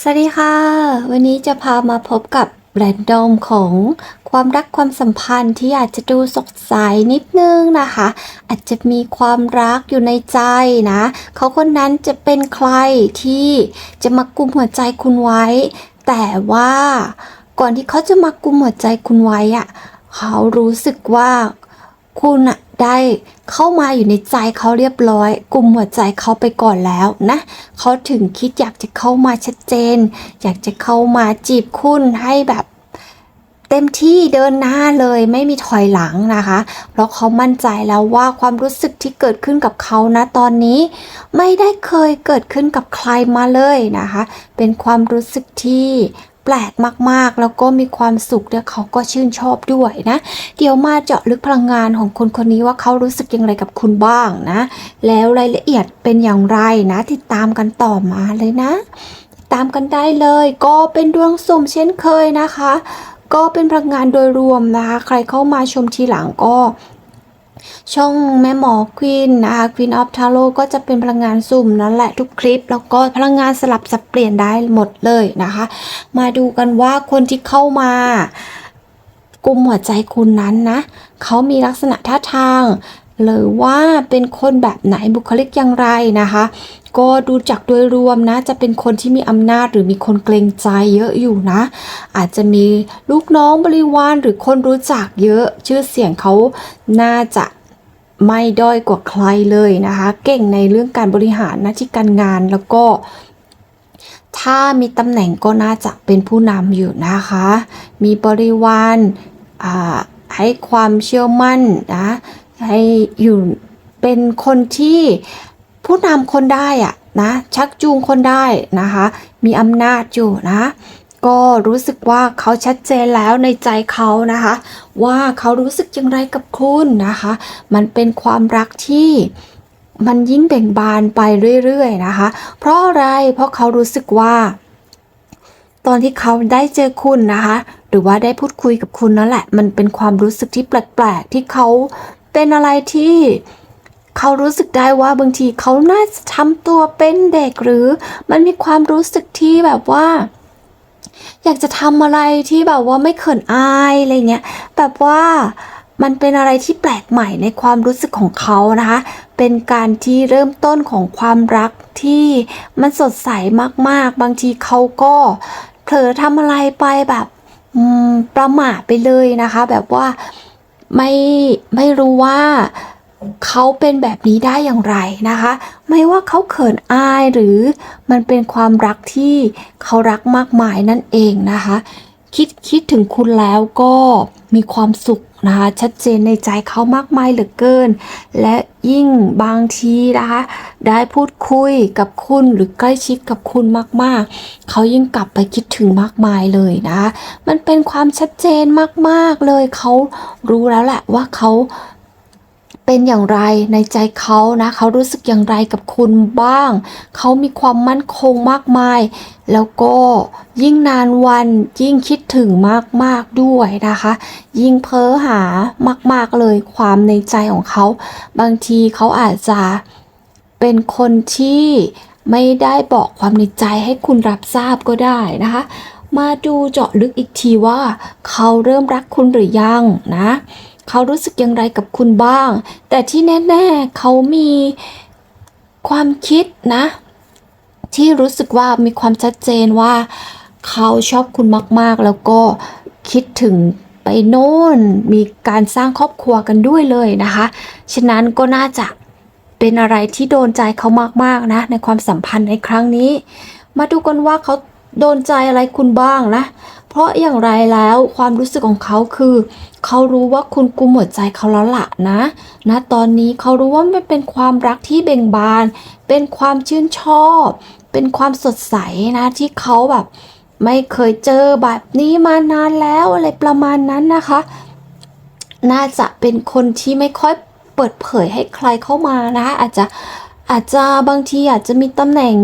สวัสดีค่ะ วันนี้จะพามาพบกับแรนดอมของความรักความสัมพันธ์ที่อาจจะดูสดใสนิดนึงนะคะ อาจจะมีความรักอยู่ในใจนะ เขาคนนั้นจะเป็นใครที่จะมากุมหัวใจคุณไว้ แต่ว่าก่อนที่เขาจะมากุมหัวใจคุณไว้อะเขารู้สึกว่า คุณอะได้เข้ามาอยู่ในใจเขาเรียบร้อยกลุ่มหัวใจเขาไปก่อนแล้วนะเขาถึงคิดอยากจะเข้ามาชัดเจน อยากจะเข้ามาจีบคุณให้แบบเต็มที่เดินหน้าเลยไม่มีถอยหลังนะคะ เพราะเขามั่นใจแล้วว่าความรู้สึกที่เกิดขึ้นกับเขานะตอนนี้ ไม่ได้เคยเกิดขึ้นกับใครมาเลยนะคะ เป็นความรู้สึกที่ แปลกมากๆ แล้วก็มีความสุขและเขาก็ชื่นชอบด้วยนะ เดี๋ยวมาเจาะลึกพลังงานของคนคนนี้ว่าเขารู้สึกอย่างไรกับคุณบ้างนะ แล้วรายละเอียดเป็นอย่างไรนะ ติดตามกันต่อมาเลยนะ ตามกันได้เลย ก็เป็นดวงสุ่มเช่นเคยนะคะ ก็เป็นพลังงานโดยรวมนะคะ ใครเข้ามาชมทีหลังก็ ช่องแม่หมอควีนนะคะควินออฟตาโร่ก็จะเป็นพลังงานสุ่มนั่นแหละทุกคลิป แล้วก็พลังงานสลับสับเปลี่ยนได้หมดเลยนะคะ มาดูกันว่าคนที่เข้ามากลุ่มหัวใจคุณนั้นนะเขามีลักษณะท่าทางหรือว่าเป็นคนแบบไหนบุคลิกอย่างไรนะคะ ก็ดูจากโดยรวมนะ จะเป็นคนที่มีอำนาจหรือมีคนเกรงใจเยอะอยู่นะ อาจจะมีลูกน้องบริวารหรือคนรู้จักเยอะชื่อเสียงเขาน่าจะไม่ด้อยกว่าใครเลยนะคะ เก่งในเรื่องการบริหารหน้าที่การงานแล้วก็ ถ้ามีตำแหน่งก็น่าจะเป็นผู้นำอยู่นะคะ มีบริวารให้ความเชื่อมั่นนะให้อยู่เป็นคนที่ ผู้นำคนได้อะนะชักจูงคนได้นะคะ มีอำนาจอยู่นะก็รู้สึกว่าเขาชัดเจนแล้วในใจเขานะคะ ว่าเขารู้สึกอย่างไรกับคุณนะคะ มันเป็นความรักที่มันยิ่งเบ่งบานไปเรื่อยๆนะคะ เพราะอะไรเพราะเขารู้สึกว่า ตอนที่เขาได้เจอคุณนะคะ หรือว่าได้พูดคุยกับคุณนั่นแหละ มันเป็นความรู้สึกที่แปลกๆที่เขาเป็นอะไรที่ เขารู้สึกได้ว่าบางทีเขาน่าจะทำตัวเป็นเด็กหรือมันมีความรู้สึกที่แบบว่า อยากจะทำอะไรที่แบบว่าไม่เขินอายอะไรเงี้ยแบบว่ามันเป็นอะไรที่แปลกใหม่ในความรู้สึกของเขานะคะ เป็นการที่เริ่มต้นของความรักที่มันสดใสมากๆ บางทีเขาก็เผลอทำอะไรไปแบบประมาทไปเลยนะคะ แบบว่าไม่ไม่รู้ว่า เขาเป็นแบบนี้ได้อย่างไรนะคะ ไม่ว่าเขาเขินอายหรือมันเป็นความรักที่เขารักมากมายนั่นเองนะคะ คิดคิดถึงคุณแล้วก็มีความสุขนะคะชัดเจนในใจเขามากมายเหลือเกิน และยิ่งบางทีนะคะ ได้พูดคุยกับคุณหรือใกล้ชิดกับคุณมากๆ เขายิ่งกลับไปคิดถึงมากมายเลยนะคะมันเป็นความชัดเจนมากๆเลยเขารู้แล้วแหละว่าเขา เป็นอย่างไรในใจเขานะเขารู้สึกอย่างไรกับคุณบ้าง เขามีความมั่นคงมากมาย แล้วก็ยิ่งนานวันยิ่งคิดถึงมากๆด้วยนะคะ ยิ่งเพ้อหามากๆเลยความในใจของเขา บางทีเขาอาจจะเป็นคนที่ไม่ได้บอกความในใจให้คุณรับทราบก็ได้นะคะ มาดูเจาะลึกอีกทีว่า เขาเริ่มรักคุณหรือยังนะ เขารู้สึกอย่างไรกับคุณบ้าง แต่ที่แน่ ๆเขามีความคิดนะ ที่รู้สึกว่ามีความชัดเจนว่า เขาชอบคุณมากๆ แล้วก็คิดถึงไปโน่นมีการสร้างครอบครัวกันด้วยเลยนะคะ ฉะนั้นก็น่าจะเป็นอะไรที่โดนใจเขามากๆนะ ในความสัมพันธ์ในครั้งนี้ มาดูกันว่าเขาโดนใจอะไรคุณบ้างนะ เพราะอย่างไรแล้วความรู้สึกของเขาคือ เขารู้ว่าคุณกุมหัวใจเขาแล้วล่ะนะนะตอนนี้เขารู้ว่ามันเป็นความรักที่เบ่งบาน เป็นความชื่นชอบ เป็นความสดใสนะที่เขาแบบ ไม่เคยเจอแบบนี้มานานแล้วอะไรประมาณนั้นนะคะ น่าจะเป็นคนที่ไม่ค่อยเปิดเผยให้ใครเข้ามานะอาจจะอาจจะบางทีอาจจะมีตำแหน่ง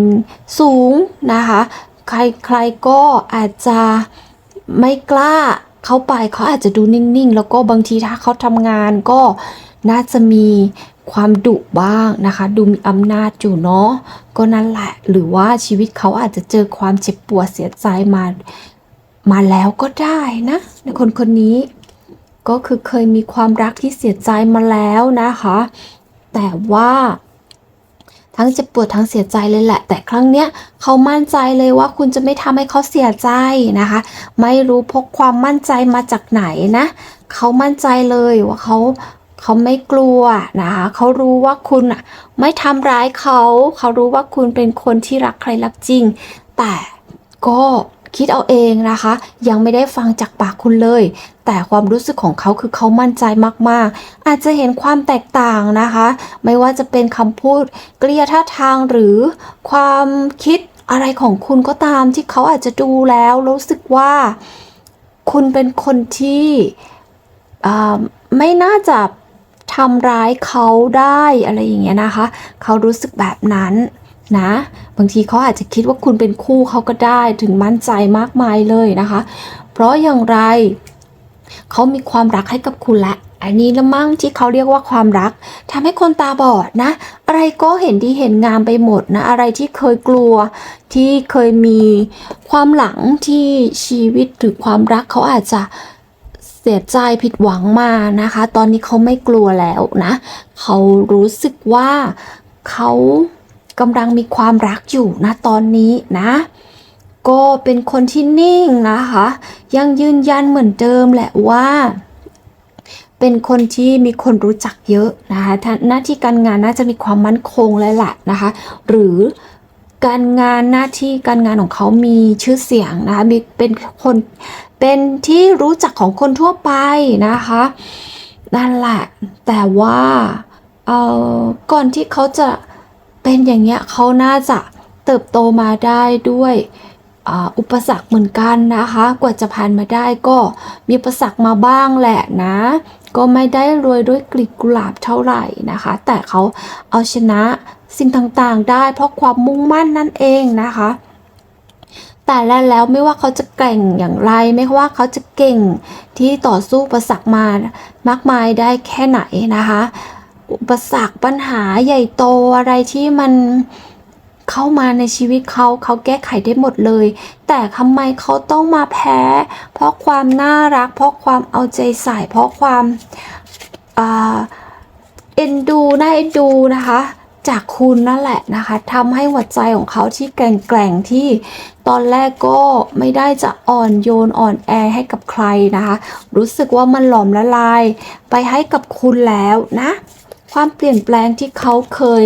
สูงนะคะ ใครใครก็อาจจะ ไม่กล้าเข้าไปเขาอาจจะดูนิ่งๆ แล้วก็บางทีถ้าเขาทำงานก็น่าจะมีความดุบ้างนะคะ ดูมีอำนาจอยู่เนาะก็นั่นแหละ หรือว่าชีวิตเขาอาจจะเจอความเจ็บปวดเสียใจมามาแล้วก็ได้นะคนคนนี้ก็คือเคยมีความรักที่เสียใจมาแล้วนะคะ แต่ว่า ทั้งเจ็บปวดทั้งเสียใจเลยแหละ แต่ครั้งเนี้ยเขามั่นใจเลยว่าคุณจะไม่ทำให้เขาเสียใจนะคะ ไม่รู้พกความมั่นใจมาจากไหนนะ เขามั่นใจเลยว่าเขาเขาไม่กลัวนะคะเขารู้ว่าคุณอะไม่ทำร้ายเขา เขารู้ว่าคุณเป็นคนที่รักใครรักจริง แต่ก็ คิดเอาเองนะคะ ยังไม่ได้ฟังจากปากคุณเลย แต่ความรู้สึกของเขาคือเขามั่นใจมากๆ อาจจะเห็นความแตกต่างนะคะ ไม่ว่าจะเป็นคำพูดกริยาท่าทางหรือความคิดอะไรของคุณก็ตามที่เขาอาจจะดูแล้วรู้สึกว่า คุณเป็นคนที่ไม่น่าจะทำร้ายเขาได้อะไรอย่างเงี้ยนะคะ เขารู้สึกแบบนั้น นะ บางทีเขาอาจจะคิดว่าคุณเป็นคู่เขาก็ได้ถึงมั่นใจมากมายเลยนะคะ เพราะอย่างไรเขามีความรักให้กับคุณละอันนี้ละมั่งที่เขาเรียกว่าความรักทำให้คนตาบอดนะ อะไรก็เห็นดีเห็นงามไปหมดนะ อะไรที่เคยกลัว ที่เคยมีความหลังที่ชีวิตหรือความรักเขาอาจจะเสียใจผิดหวังมานะคะ ตอนนี้เขาไม่กลัวแล้วนะ เขารู้สึกว่าเขา กำลังมีความรักอยู่นะตอนนี้นะ ก็เป็นคนที่นิ่งนะคะ ยังยืนยันเหมือนเดิมแหละว่า เป็นคนที่มีคนรู้จักเยอะนะคะท่านหน้าที่การงานน่าจะมีความมั่นคงเลยแหละนะคะ หรือการงานหน้าที่การงานของเขามีชื่อเสียงนะคะมีเป็นคนเป็นที่รู้จักของคนทั่วไปนะคะนั่นแหละแต่ว่าเอ่อก่อนที่เขาจะ เป็นอย่างเงี้ยเขาน่าจะเติบโตมาได้ด้วยอุปสรรคเหมือนกันนะคะ กว่าจะผ่านมาได้ก็มีอุปสรรคมาบ้างแหละนะ ก็ไม่ได้รวยด้วยกลีบกุหลาบเท่าไหร่นะคะ แต่เขาเอาชนะสิ่งต่างๆได้เพราะความมุ่งมั่นนั่นเองนะคะ แต่แล้วแล้วไม่ว่าเขาจะเก่งอย่างไร ไม่ว่าเขาจะเก่งที่ต่อสู้อุปสรรคมามากมายได้แค่ไหนนะคะ อุปสรรคปัญหาใหญ่โตอะไรที่มันเข้ามาในชีวิตเขาเขาแก้ไขได้หมดเลย แต่ทำไมเขาต้องมาแพ้ เพราะความน่ารัก เพราะความเอาใจใส่เพราะความเอ็นดูน่าเอ็นดูนะคะจากคุณนั่นแหละนะคะทำให้หัวใจของเขาที่แกร่งๆที่ตอนแรกก็ไม่ได้จะอ่อนโยนอ่อนแอให้กับใครนะคะ รู้สึกว่ามันหลอมละลาย ไปให้กับคุณแล้วนะ ความเปลี่ยนแปลงที่เขาเคย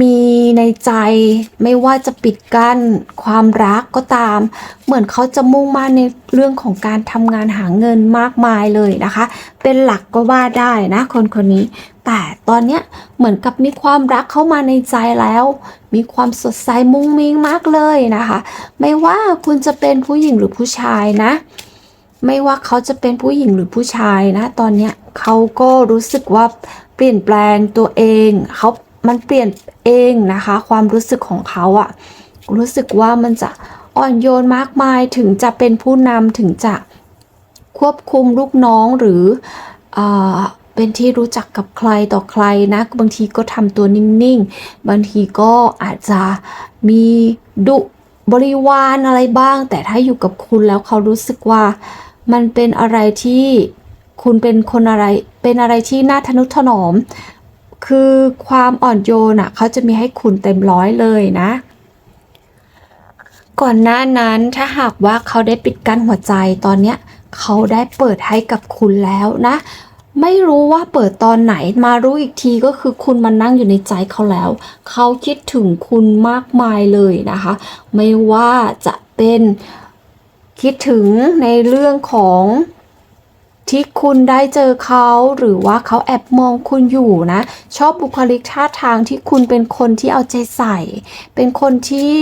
มีในใจไม่ว่าจะปิดกั้นความรักก็ตาม เหมือนเขาจะมุ่งมั่นในเรื่องของการทำงานหาเงินมากมายเลยนะคะ เป็นหลักก็ว่าได้นะคนคนนี้ แต่ตอนเนี้ยเหมือนกับมีความรักเข้ามาในใจแล้ว มีความสดใสมุ้งมิ้งมากเลยนะคะ ไม่ว่าคุณจะเป็นผู้หญิงหรือผู้ชายนะ ไม่ว่าเขาจะเป็นผู้หญิงหรือผู้ชายนะ ตอนเนี้ยเขาก็รู้สึกว่าเปลี่ยนแปลงตัวเองเขามันเปลี่ยนเองนะคะ ความรู้สึกของเขาอะรู้สึกว่ามันจะอ่อนโยนมากมายถึงจะเป็นผู้นำถึงจะควบคุมลูกน้องหรืออเป็นที่รู้จักกับใครต่อใครนะ บางทีก็ทำตัวนิ่งๆ บางทีก็อาจจะมีดุบริวารอะไรบ้าง แต่ถ้าอยู่กับคุณแล้วเขารู้สึกว่า มันเป็นอะไรที่คุณเป็นคนอะไร เป็นอะไรที่น่าทนุถนอม คือความอ่อนโยนอะเขาจะมีให้คุณเต็มร้อยเลยนะ ก่อนหน้านั้นถ้าหากว่าเขาได้ปิดกั้นหัวใจตอนเนี้ยเขาได้เปิดให้กับคุณแล้วนะ ไม่รู้ว่าเปิดตอนไหนมารู้อีกทีก็คือคุณมานั่งอยู่ในใจเขาแล้ว เขาคิดถึงคุณมากมายเลยนะคะ ไม่ว่าจะเป็น คิดถึงในเรื่องของที่คุณได้เจอเขาหรือว่าเขาแอบมองคุณอยู่นะ ชอบบุคลิกท่าทางที่คุณเป็นคนที่เอาใจใส่ เป็นคนที่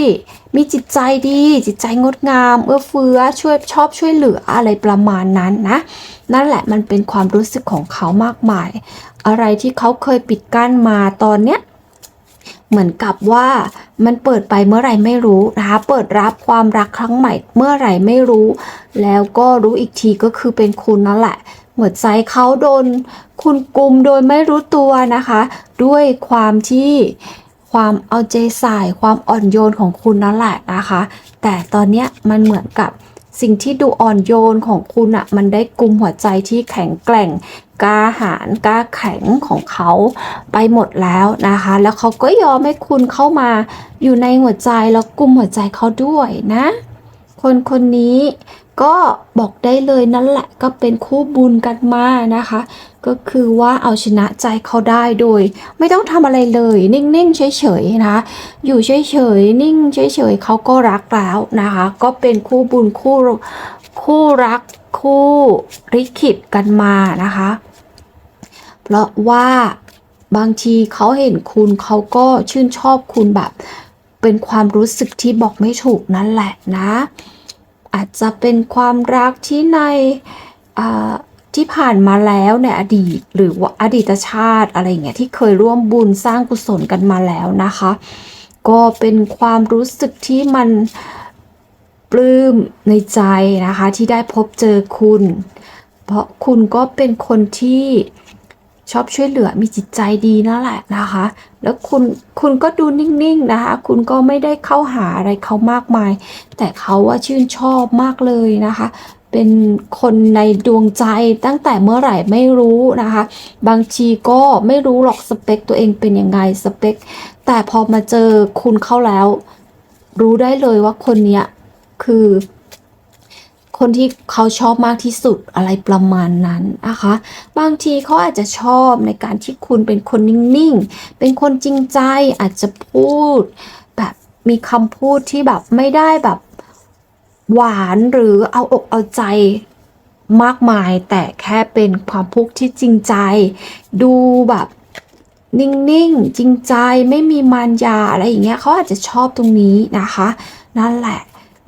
มีจิตใจดี จิตใจงดงาม เอื้อเฟื้อช่วยชอบช่วยเหลืออะไรประมาณนั้นนะ นั่นแหละมันเป็นความรู้สึกของเขามากมาย อะไรที่เขาเคยปิดกั้นมาตอนเนี้ย เหมือนกับว่ามันเปิดไปเมื่อไรไม่รู้นะคะ เปิดรับความรักครั้งใหม่เมื่อไรไม่รู้ แล้วก็รู้อีกทีก็คือเป็นคุณนั่นแหละหัวใจเขาโดนคุณกุมโดยไม่รู้ตัวนะคะ ด้วยความที่ความเอาใจใส่ความอ่อนโยนของคุณนั่นแหละนะคะ แต่ตอนเนี้ยมันเหมือนกับ สิ่งที่ดูอ่อนโยนของคุณอะมันได้กุมหัวใจที่แข็งแกร่งกล้าหาญกล้าแข็งของเขาไปหมดแล้วนะคะ แล้วเขาก็ยอมให้คุณเข้ามาอยู่ในหัวใจแล้วกุมหัวใจเขาด้วยนะ คนคนนี้ ก็บอกได้เลยนั่นแหละก็เป็นคู่บุญกันมานะคะ ก็คือว่าเอาชนะใจเขาได้โดย ไม่ต้องทำอะไรเลย นิ่งๆเฉยๆนะคะอยู่เฉยๆนิ่งเฉยๆเขาก็รักแล้วนะคะ ก็เป็นคู่บุญคู่คู่รักคู่ริขิตกันมานะคะ เพราะว่าบางทีเขาเห็นคุณเขาก็ชื่นชอบคุณแบบ เป็นความรู้สึกที่บอกไม่ถูกนั่นแหละนะ อาจจะเป็นความรักที่ในที่ผ่านมาแล้วในอดีตหรือว่าอดีตชาติอะไรเงี้ยที่เคยร่วมบุญสร้างกุศลกันมาแล้วนะคะ ก็เป็นความรู้สึกที่มันปลื้มในใจนะคะที่ได้พบเจอคุณ เพราะคุณก็เป็นคนที่ ชอบช่วยเหลือมีจิตใจดีนั่นแหละนะคะ แล้วคุณคุณก็ดูนิ่งๆนะคะ คุณก็ไม่ได้เข้าหาอะไรเขามากมาย แต่เขาว่าชื่นชอบมากเลยนะคะ เป็นคนในดวงใจตั้งแต่เมื่อไหร่ไม่รู้นะคะ บางทีก็ไม่รู้หรอกสเปคตัวเองเป็นยังไงสเปค แต่พอมาเจอคุณเข้าแล้ว รู้ได้เลยว่าคนเนี้ยคือ คนที่เขาชอบมากที่สุดอะไรประมาณนั้นนะคะ บางทีเขาอาจจะชอบในการที่คุณเป็นคนนิ่งๆ เป็นคนจริงใจอาจจะพูด แบบมีคำพูดที่แบบไม่ได้แบบหวานหรือเอาอกเอาใจมากมายแต่แค่เป็นความพูดที่จริงใจ ดูแบบนิ่งๆ จริงใจไม่มีมารยาอะไรอย่างเงี้ยเขาอาจจะชอบตรงนี้นะคะ นั่นแหละ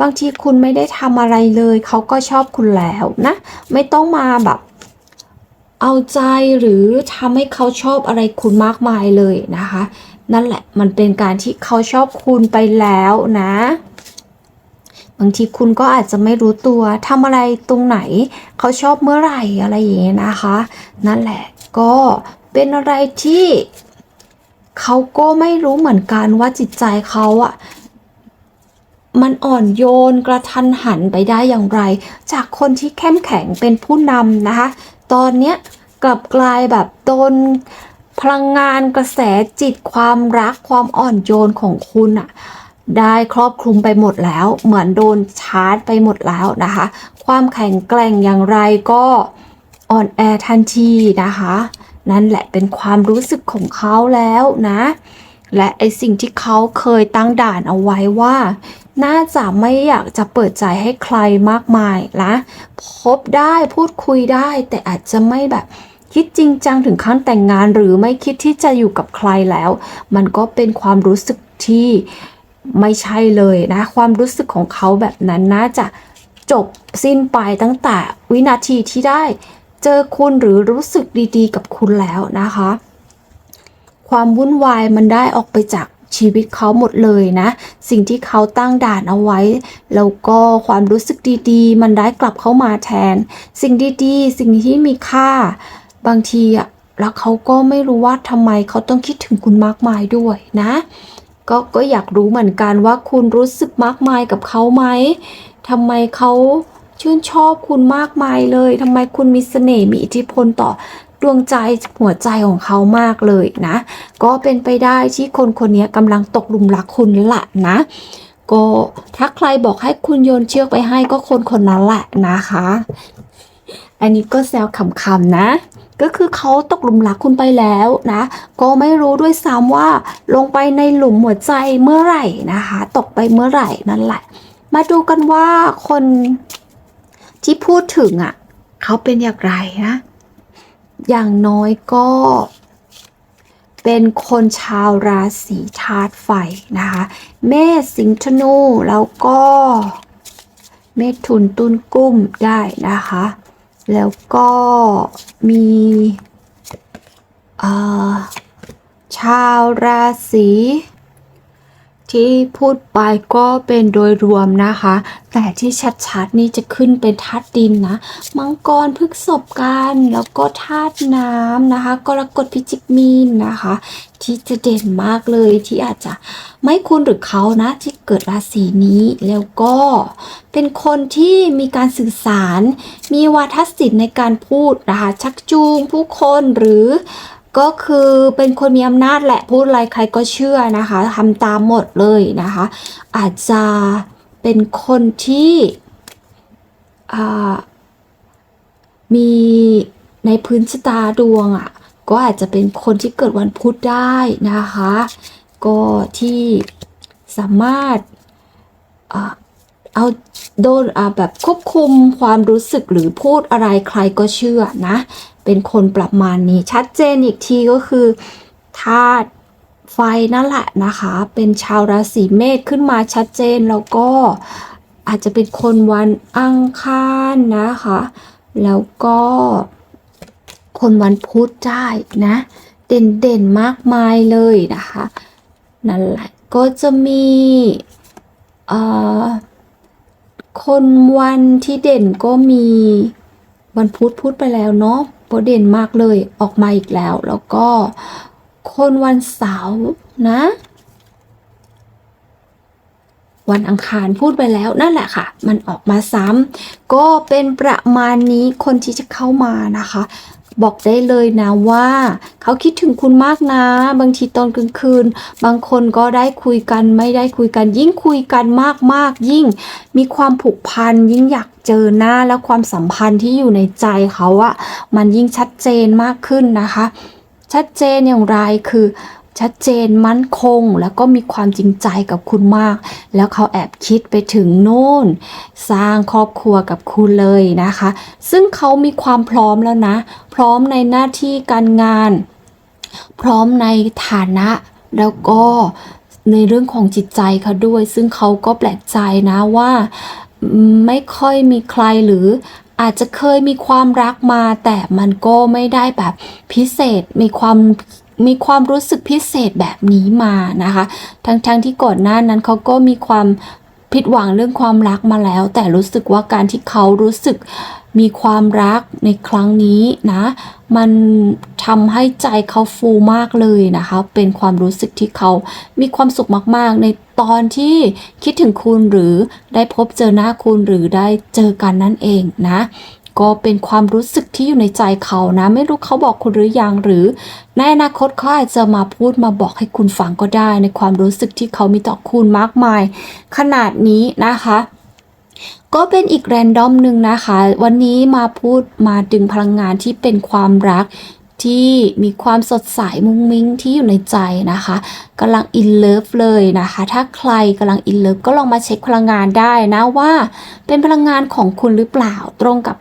บางทีคุณไม่ได้ทำอะไรเลย เขาก็ชอบคุณแล้วนะ ไม่ต้องมาแบบ เอาใจหรือทำให้เขาชอบอะไรคุณมากมายเลยนะคะ นั่นแหละมันเป็นการที่เขาชอบคุณไปแล้วนะ บางทีคุณก็อาจจะไม่รู้ตัวทำอะไรตรงไหน เขาชอบเมื่อไหร่อะไรอย่างเงี้ยนะคะ นั่นแหละก็เป็นอะไรที่เขาก็ไม่รู้เหมือนกันว่าจิตใจเขาอะ มันอ่อนโยนกระทันหันไปได้อย่างไร จากคนที่เข้มแข็งเป็นผู้นำนะคะ ตอนเนี้ยกลับกลายแบบโดนพลังงานกระแสจิตความรักความอ่อนโยนของคุณอะได้ครอบคลุมไปหมดแล้ว เหมือนโดนชาร์จไปหมดแล้วนะคะ ความแข็งแกร่งอย่างไรก็อ่อนแอทันทีนะคะ นั่นแหละเป็นความรู้สึกของเขาแล้วนะ และไอสิ่งที่เขาเคยตั้งด่านเอาไว้ว่า น่าจะไม่อยากจะเปิดใจให้ใครมากมายนะพบได้พูดคุยได้ แต่อาจจะไม่แบบคิดจริงจังถึงขั้นแต่งงานหรือไม่คิดที่จะอยู่กับใครแล้ว มันก็เป็นความรู้สึกที่ไม่ใช่เลยนะ ความรู้สึกของเขาแบบนั้นน่าจะจบสิ้นไปตั้งแต่วินาทีที่ได้ เจอคุณหรือรู้สึกดีๆ กับคุณแล้วนะคะ ความวุ่นวายมันได้ออกไปจาก ชีวิตเขาหมดเลยนะ สิ่งที่เขาตั้งด่านเอาไว้ แล้วก็ความรู้สึกดีๆ มันได้กลับเข้ามาแทน สิ่งดีๆ สิ่งที่มีค่า บางทีอะแล้วเขาก็ไม่รู้ว่าทำไมเขาต้องคิดถึงคุณมากมายด้วยนะ ก็ก็อยากรู้เหมือนกันว่าคุณรู้สึกมากมายกับเขาไหมทำไมเขาชื่นชอบคุณมากมายเลยทำไมคุณมีเสน่ห์มีอิทธิพลต่อ ดวงใจหัวใจของเขามากเลยนะ ก็เป็นไปได้ที่คนคนนี้กำลังตกหลุมรักคุณแหละนะก็ถ้าใครบอกให้คุณโยนเชือกไปให้ก็คนคนนั้นแหละนะคะ อันนี้ก็แซวขำๆนะ ก็คือเขาตกหลุมรักคุณไปแล้วนะ ก็ไม่รู้ด้วยซ้ำว่าลงไปในหลุมหัวใจเมื่อไหร่นะคะ ตกไปเมื่อไหร่นั่นแหละ มาดูกันว่าคนที่พูดถึงอะเขาเป็นอย่างไรนะ อย่างน้อยก็เป็นคนชาวราศีธาตุไฟนะคะ เมษสิงห์ธนูแล้วก็เมถุนตุนกุ้มได้นะคะ แล้วก็มีชาวราศี ที่พูดไปก็เป็นโดยรวมนะคะ แต่ที่ชัดๆนี่จะขึ้นเป็นธาตุดินนะ มังกรพฤกษบกันแล้วก็ธาตุน้ำนะคะ กรกฎพิจิกมีนนะคะ ที่จะเด่นมากเลยที่อาจจะไม่คุณหรือเขานะ ที่เกิดราศีนี้แล้วก็เป็นคนที่มีการสื่อสาร มีวาทศิลป์ในการพูดนะคะชักจูงผู้คนหรือ ก็คือเป็นคนมีอำนาจแหละพูดอะไรใครก็เชื่อนะคะทำตามหมดเลยนะคะ อาจจะเป็นคนที่มีในพื้นชะตาดวงอะ่ะก็อาจจะเป็นคนที่เกิดวันพุธได้นะคะ ก็ที่สามารถ เอาโดนอ่าแบบควบคุมความรู้สึกหรือพูดอะไรใครก็เชื่อนะ เป็นคนประมาณนี้ชัดเจนอีกทีก็คือธาตุไฟนั่นแหละนะคะ เป็นชาวราศีเมษขึ้นมาชัดเจนแล้วก็อาจจะเป็นคนวันอังคารนะคะ แล้วก็คนวันพุธได้นะ เด่นๆมากมายเลยนะคะ นั่นแหละก็จะมีเอ่อ คนวันที่เด่นก็มี วันพุธพูดไปแล้วเนาะโปรเด่นมากเลยออกมาอีกแล้ว แล้วก็คนวันเสาร์นะ วันอังคารพูดไปแล้วนั่นแหละค่ะ มันออกมาซ้ำก็เป็นประมาณนี้คนที่จะเข้ามานะคะ บอกได้เลยนะว่า เขาคิดถึงคุณมากนะ บางทีตอนกลางคืน บางคนก็ได้คุยกันไม่ได้คุยกัน ยิ่งคุยกันมากๆ ยิ่ง มีความผูกพันยิ่งอยากเจอหน้าแล้วความสัมพันธ์ที่อยู่ในใจเขาอะมันยิ่งชัดเจนมากขึ้นนะคะ ชัดเจนอย่างไรคือ ชัดเจนมั่นคง แล้วก็มีความจริงใจกับคุณมาก แล้วเขาแอบคิดไปถึงโน่น สร้างครอบครัวกับคุณเลยนะคะ ซึ่งเขามีความพร้อมแล้วนะ พร้อมในหน้าที่การงาน พร้อมในฐานะแล้วก็ในเรื่องของจิตใจเขาด้วย ซึ่งเขาก็แปลกใจนะว่าไม่ค่อยมีใครหรืออาจจะเคยมีความรักมา แต่มันก็ไม่ได้แบบพิเศษมีความ มีความรู้สึกพิเศษแบบนี้มานะคะ ทั้งๆทที่ก่อนหน้านั้นเขาก็มีความผิดหวังเรื่องความรักมาแล้ว แต่รู้สึกว่าการที่เขารู้สึกมีความรักในครั้งนี้นะ มันทำให้ใจเขาฟูมากเลยนะคะ เป็นความรู้สึกที่เขามีความสุขมากๆ ในตอนที่คิดถึงคุณหรือได้พบเจอหน้าคุณหรือได้เจอกันนั่นเองนะ ก็เป็นความรู้สึกที่อยู่ในใจเขานะ ไม่รู้เขาบอกคุณหรือยังหรือ ในอนาคตเขาอาจจะมาพูดมาบอกให้คุณฟังก็ได้ ในความรู้สึกที่เขามีต่อคุณมากมาย ขนาดนี้นะคะก็เป็นอีกแรนดอมหนึ่งนะคะ วันนี้มาพูดมาดึงพลังงานที่เป็นความรักที่มีความสดใสมุ้งมิ้งที่อยู่ในใจนะคะกำลังอินเลิฟเลยนะคะ ถ้าใครกำลังอินเลิฟก็ลองมาเช็คพลังงานได้นะว่า เป็นพลังงานของคุณหรือเปล่าตรงกับ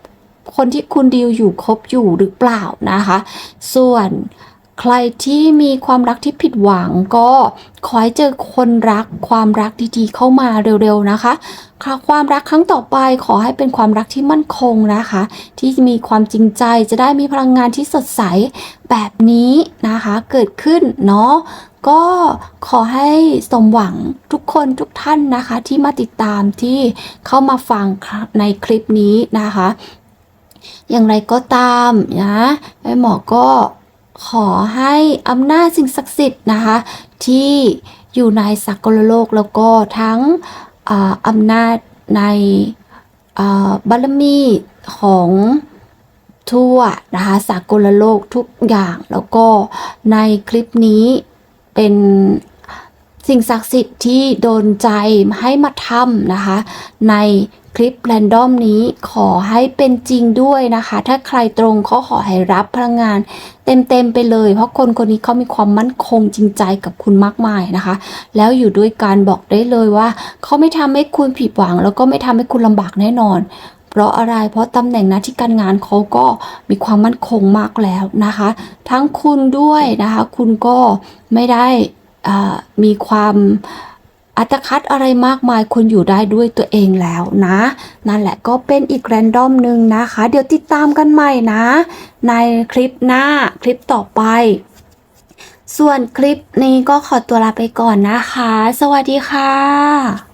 คนที่คุณดีลอยู่คบอยู่หรือเปล่านะคะ ส่วนใครที่มีความรักที่ผิดหวังก็ขอให้เจอคนรักความรักดีๆเข้ามาเร็วๆนะคะความรักครั้งต่อไปขอให้เป็นความรักที่มั่นคงนะคะ ที่มีความจริงใจจะได้มีพลังงานที่สดใสแบบนี้นะคะ เกิดขึ้นเนาะก็ขอให้สมหวังทุกคนทุกท่านนะคะ ที่มาติดตามที่เข้ามาฟังในคลิปนี้นะคะ อย่างไรก็ตามนะแม่หมอก็ขอให้อำนาจสิ่งศักดิ์สิทธิ์นะคะ ที่อยู่ในสักกลโลกแล้วก็ทั้งอ่าอำนาจในอ่าบารมีของทั่วนะคะสากลโลกทุกอย่างแล้วก็ในคลิปนี้เป็นสิ่งศักดิ์สิทธิ์ที่โดนใจให้มาทำนะคะ ใน คลิปแรนดอมนี้ขอให้เป็นจริงด้วยนะคะ ถ้าใครตรงเขาขอให้รับพลังงาน เต็มๆไปเลย เพราะคนคนนี้เขามีความมั่นคงจริงใจกับคุณมากมายนะคะ แล้วอยู่ด้วยการบอกได้เลยว่าเขาไม่ทำให้คุณผิดหวัง แล้วก็ไม่ทำให้คุณลำบากแน่นอน เพราะอะไร เพราะตำแหน่งหน้าที่การงานเขาก็มีความมั่นคงมากแล้วนะคะ ทั้งคุณด้วยนะคะ คุณก็ไม่ได้มีความ อัตคัดอะไรมากมายคุณอยู่ได้ด้วยตัวเองแล้วนะ นั่นแหละก็เป็นอีกแรนดอมหนึ่งนะคะ เดี๋ยวติดตามกันใหม่นะ ในคลิปหน้าคลิปต่อไป ส่วนคลิปนี้ก็ขอตัวลาไปก่อนนะคะ สวัสดีค่ะ